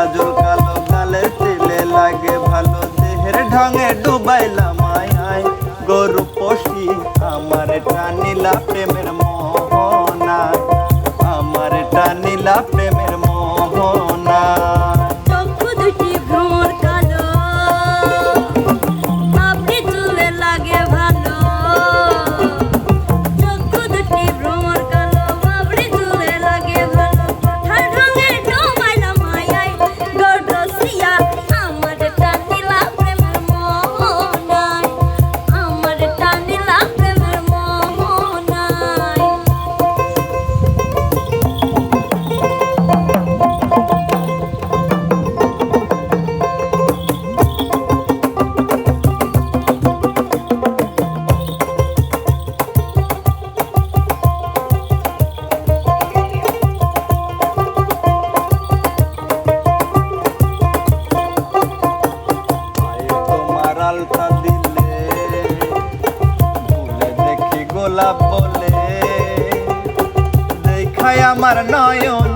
কাজল কালো গালের তেলে লাগে ভালো দেহের ঢঙে ডুবাইলা আয় গরু পশি, আমার টানিলা প্রেমের মোহনা। আমার টানিলা প্রেমের তোমার দিলে ভুলে দেখি গোলাপ বলে। দেখাই আমার নয়ন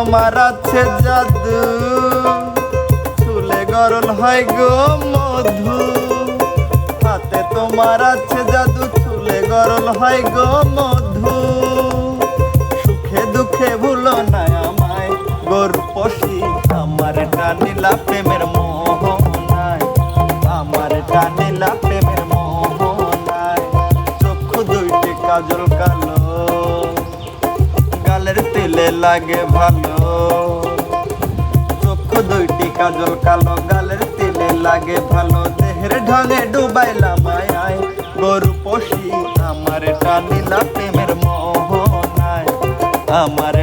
তোমার আছে জাদু। চুলে গরল হয় গো মধু। হাতে তোমার আছে জাদু, চুলে গরল হয় গো মধু। সুখে দুঃখে ভুলো না আমায়, গরু পশি। আমার টানিলা প্রেমের মোহনায়। আমার টানিলা প্রেমের মোহনায়। চক্ষু দুইটি কাজল লাগে ভালো। চক্ষু দুইটি কাজল কালো গালের তেলে লাগে ভালো। দেহের ঢঙে ডুবাইলা আয়, গরু পশি আমার টানিলা প্রেমের মোহনায়। আমার